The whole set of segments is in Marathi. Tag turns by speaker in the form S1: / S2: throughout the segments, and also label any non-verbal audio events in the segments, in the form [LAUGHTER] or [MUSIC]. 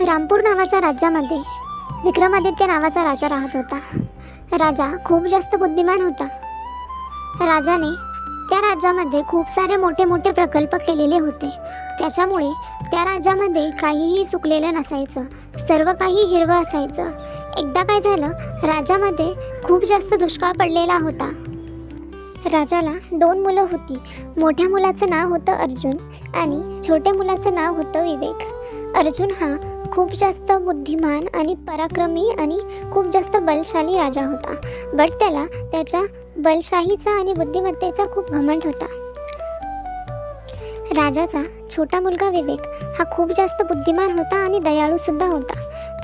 S1: रामपूर नावाच्या राज्यामध्ये विक्रमादित्य नावाचा राजा राहत होता. राजा खूप जास्त बुद्धिमान होता. राजाने त्या राज्यामध्ये खूप सारे मोठे मोठे प्रकल्प केलेले होते. त्याच्यामुळे त्या राज्यामध्ये काहीही चुकलेलं नसायचं. सर्व काही हिरवं असायचं. एकदा काय झालं राज्यामध्ये खूप जास्त दुष्काळ पडलेला होता. राजाला दोन मुलं होती. मोठ्या मुलाचं नाव होतं अर्जुन आणि छोट्या मुलाचं नाव होतं विवेक. अर्जुन हा खूप जास्त बुद्धिमान आणि पराक्रमी आणि खूप जास्त बलशाली राजा होता. बट त्याला त्याच्या बलशाहीचा आणि बुद्धिमत्तेचा खूप घमंड होता. राजाचा छोटा मुलगा विवेक हा खूप जास्त बुद्धिमान होता आणि दयाळूसुद्धा होता.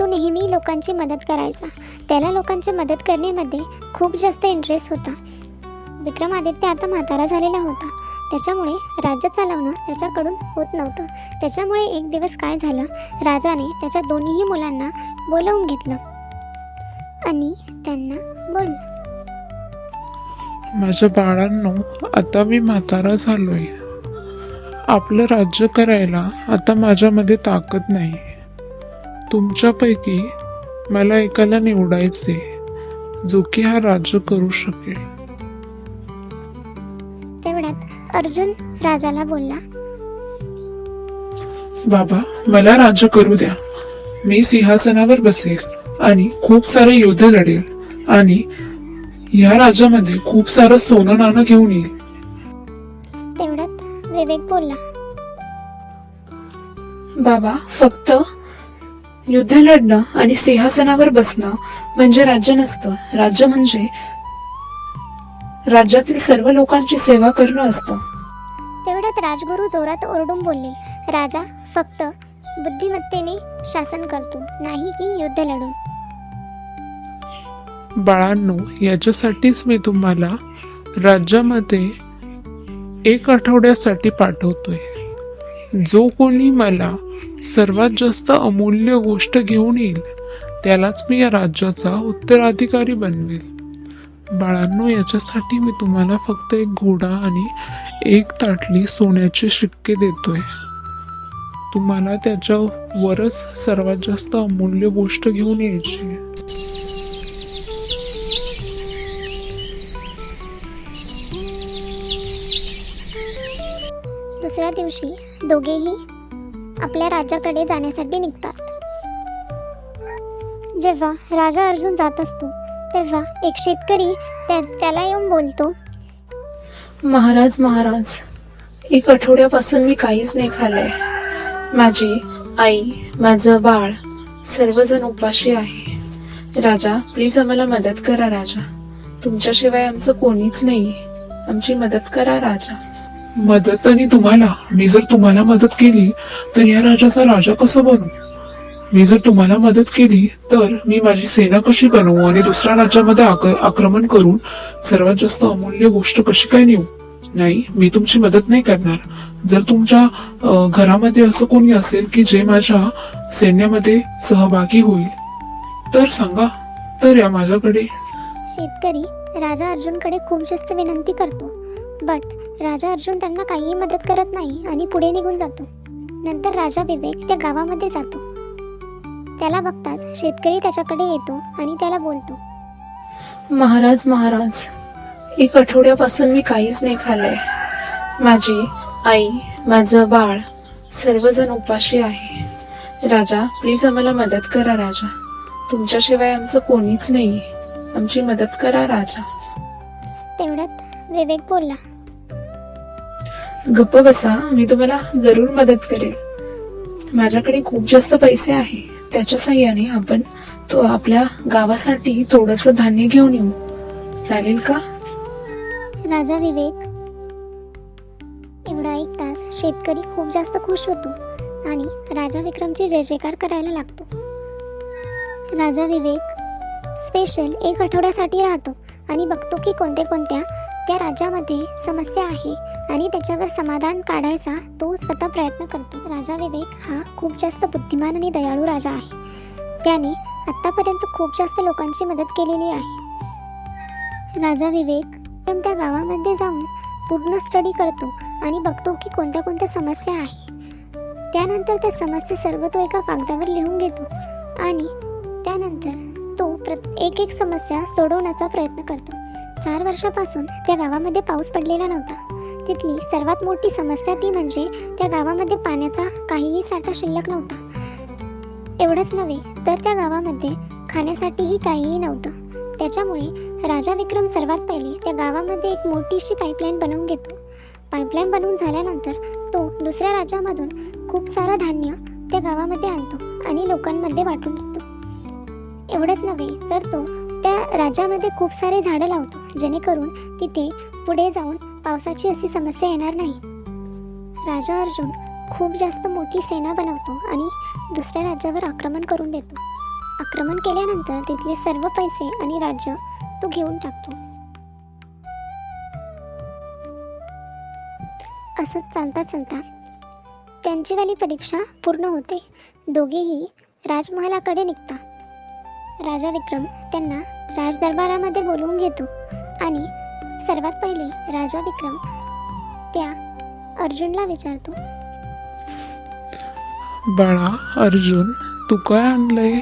S1: तो नेहमी लोकांची मदत करायचा. त्याला लोकांची मदत करण्यामध्ये खूप जास्त इंटरेस्ट होता. विक्रमादित्य आता म्हातारा झालेला होता. त्याच्यामुळे राज्य चालवणं त्याच्याकडून होत नव्हतं. त्याच्यामुळे एक दिवस काय झालं? राजाने त्याच्या दोन्हीही मुलांना बोलावून घेतलं. आणि त्यांना बोल
S2: माझ्या बाळांनो आता मी म्हातारा झालोय. आपलं राज्य करायला आता माझ्यामध्ये ताकद नाही. तुमच्यापैकी मला एकाला निवडायचे जो की हा राज्य करू शकेल.
S1: अर्जुन राजाला बोलला
S2: बाबा मला राज्य करू द्या. मी सिंहासनावर बसेल आणि खूप सारे युद्ध लढेल आणि या राज्यामध्ये खूप सारं सोनं नाणं घेऊन येईल.
S1: तेवढ्यात विवेक बोलला
S3: बाबा फक्त युद्ध लढणं आणि सिंहासनावर बसणं म्हणजे राज्य नसतं. राज्य म्हणजे राज्यातील सर्व लोकांची सेवा करणं असतं.
S1: तेवढ्यात राजगुरू जोरात ओरडून बोलले राजा फक्त बुद्धिमत्तेने शासन करतो नाही की युद्ध लढून.
S2: बाळांनो याच्यासाठीच मी तुम्हाला राज्यामध्ये एक आठवड्यासाठी पाठवतोय. जो कोणी मला सर्वात जास्त अमूल्य गोष्ट घेऊन येईल त्यालाच मी या राज्याचा उत्तराधिकारी बनवेल. बाळांनो याच्यासाठी मी तुम्हाला फक्त एक घोडा आणि एक ताटली सोन्याचे शिक्के देतोय. तुम्हाला त्याच्यावरच सर्वात जास्त अमूल्य गोष्ट घेऊन यायची
S1: दुसऱ्या दिवशी दोघेही आपल्या राजाकडे जाण्यासाठी निघतात. जेव्हा राजा अर्जुन जात असतो तेव्हा एक शेतकरी त्या त्याला येऊन बोलतो
S3: महाराज महाराज एक आठवड्यापासून मी काहीच नाही खाल्लंय. माझी आई माझं बाळ सर्वजण उपाशी आहे. राजा प्लीज आम्हाला मदत करा राजा. तुमच्याशिवाय आमचं कोणीच नाही आमची मदत करा राजा.
S2: मदत आणि तुम्हाला. मी जर तुम्हाला मदत केली तर या राजाचा राजा कसं बनू? मी जर तुम्हाला मदत केली तर मी माझी सेना कशी बनवू आणि दुसऱ्या राज्यामध्ये आक्रमण करून सर्वात जास्त अमूल्य गोष्ट कशी काय नेऊ? नाही मी तुमची मदत नाही करणार. जर तुमच्या घरामध्ये असं कोणी असेल की जे माझ्या सैन्यामध्ये सहभागी होईल तर सांगा. तर या माझ्याकडे.
S1: शेतकरी राजा अर्जुनकडे खूप जास्त विनंती करतो. बट राजा अर्जुन त्यांना काहीही मदत करत नाही आणि पुढे निघून जातो. नंतर राजा विवेक त्या गावामध्ये जातो. त्याला बघताच शेतकरी त्याच्याकडे येतो आणि त्याला बोलतो
S3: महाराज महाराज एक आठवड्यापासून मी काहीच नाही खाल्लंय. माझी आई माझं बाळ सर्वजण उपाशी आहे. राजा प्लीज आम्हाला मदत करा राजा. तुमच्याशिवाय आमचं कोणीच नाही. आमची मदत करा राजा.
S1: तेवढ्यात विवेक बोलला
S3: गप्प बसा मी तुम्हाला जरूर मदत करेल. माझ्याकडे खूप जास्त पैसे आहे. त्याच्या साह्याने आपण तो आपल्या गावासाठी थोडस धान्य घेऊन येऊ. चालेल का?
S1: राजा विवेक एक ऐकताच शेतकरी खूप जास्त खुश होतो आणि राजा विक्रमची जय जयकार करायला लागतो. राजा विवेक स्पेशल एक आठवड्यासाठी राहतो आणि बघतो की कोणत्या कोणत्या त्या राज्यामध्ये समस्या आहे आणि त्याच्यावर समाधान काढायचा तो स्वतः प्रयत्न करतो. राजा विवेक हा खूप जास्त बुद्धिमान आणि दयाळू राजा आहे. त्याने आत्तापर्यंत खूप जास्त लोकांची मदत केलेली आहे. राजा विवेक पण त्या गावामध्ये जाऊन पूर्ण स्टडी करतो आणि बघतो की कोणत्या कोणत्या समस्या आहे. त्यानंतर त्या समस्या सर्व तो एका कागदावर लिहून घेतो आणि त्यानंतर तो प्रत एक एक समस्या सोडवण्याचा प्रयत्न करतो. चार वर्षापासून त्या गावामध्ये पाऊस पडलेला नव्हता. तिथली सर्वात मोठी समस्या ती म्हणजे त्या गावामध्ये पाण्याचा काहीही साठा शिल्लक नव्हता. एवढंच नव्हे तर त्या गावामध्ये खाण्यासाठीही काहीही नव्हतं. त्याच्यामुळे राजा विक्रम सर्वात पहिले त्या गावामध्ये एक मोठीशी पाईपलाईन बनवून घेतो. पाईपलाईन बनवून झाल्यानंतर तो दुसऱ्या राज्यामधून खूप सारं धान्य त्या गावामध्ये आणतो आणि लोकांमध्ये वाटून देतो. एवढंच नव्हे तर तो त्या राज्यामध्ये खूप सारे झाडं लावतो जेणेकरून तिथे पुढे जाऊन पावसाची अशी समस्या येणार नाही. राजा अर्जुन खूप जास्त मोठी सेना बनवतो आणि दुसऱ्या राज्यावर आक्रमण करून देतो. आक्रमण केल्यानंतर तिथले सर्व पैसे आणि राज्य तो घेऊन टाकतो. असंच चालता चालता त्यांचीवाली परीक्षा पूर्ण होते. दोघेही राजमहालाकडे निघतात राजा विक्रम त्यांना राजदरबारामध्ये बोलवून घेतो. आणि सर्वात पहिले राजा विक्रम त्या अर्जुनला विचारतो.
S2: बाळा अर्जुन तू काय आणलंय?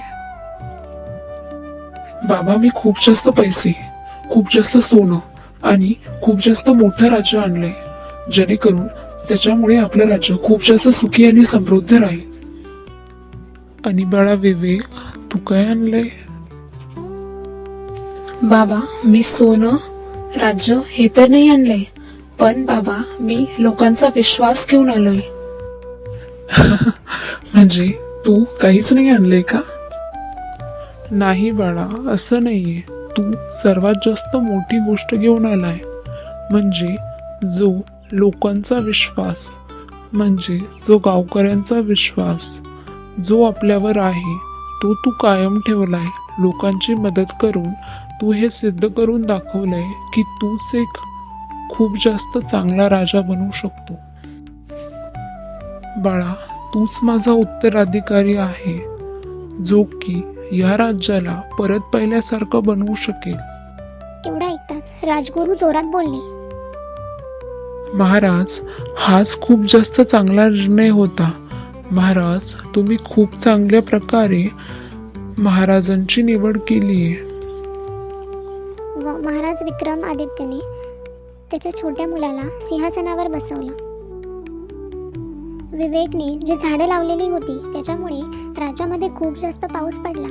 S2: बाबा मी खूप जास्त पैसे खूप जास्त सोनं आणि खूप जास्त मोठं राज्य आणलंय. जेणेकरून त्याच्यामुळे आपलं राज्य खूप जास्त सुखी आणि समृद्ध राहील. आणि बाळा विवेक तू काय आणलंय?
S3: बाबा मी सोनं राज्य हे तर नाही आणलंय. पण बाबा मी लोकांचा विश्वास घेऊन आलोय. [LAUGHS]
S2: म्हणजे तू काहीच नाही आणलंय का? नाही बाळा असं नाहीये. तू सर्वात जास्त मोठी गोष्ट घेऊन आलाय. म्हणजे जो लोकांचा विश्वास म्हणजे जो गावकऱ्यांचा विश्वास जो आपल्यावर आहे तो तू कायम ठेवलाय लोकांची मदत करून तू हे सिद्ध करून दाखवलंय की तूच एक खूप जास्त चांगला राजा बनू शकतो. बाळा तूच माझा उत्तराधिकारी आहे जो की या राज्याला परत पहिल्यासारखं बनवू शकेल.
S1: एवढं ऐकताच राजगुरू जोरात बोलले.
S2: महाराज हाच खूप जास्त चांगला निर्णय होता. महाराज तुम्ही खूप चांगल्या प्रकारे महाराजांची निवड केली आहे
S1: व महाराज विक्रम आदित्यने त्याच्या छोट्या मुलाला सिंहासनावर बसवलं. विवेकने जी झाडं लावलेली होती त्याच्यामुळे राज्यामध्ये खूप जास्त पाऊस पडला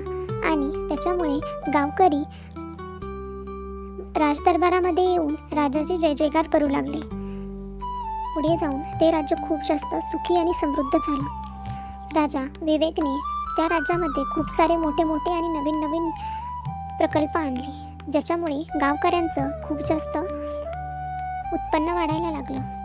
S1: आणि त्याच्यामुळे गावकरी राजदरबारामध्ये येऊन राजाची जय जयकार करू लागले. पुढे जाऊन ते राज्य खूप जास्त सुखी आणि समृद्ध झालं. राजा विवेकने त्या राज्यामध्ये खूप सारे मोठे मोठे आणि नवीन नवीन प्रकल्प आणले. ज्याच्यामुळे गावकऱ्यांचं खूप जास्त उत्पन्न वाढायला लागलं.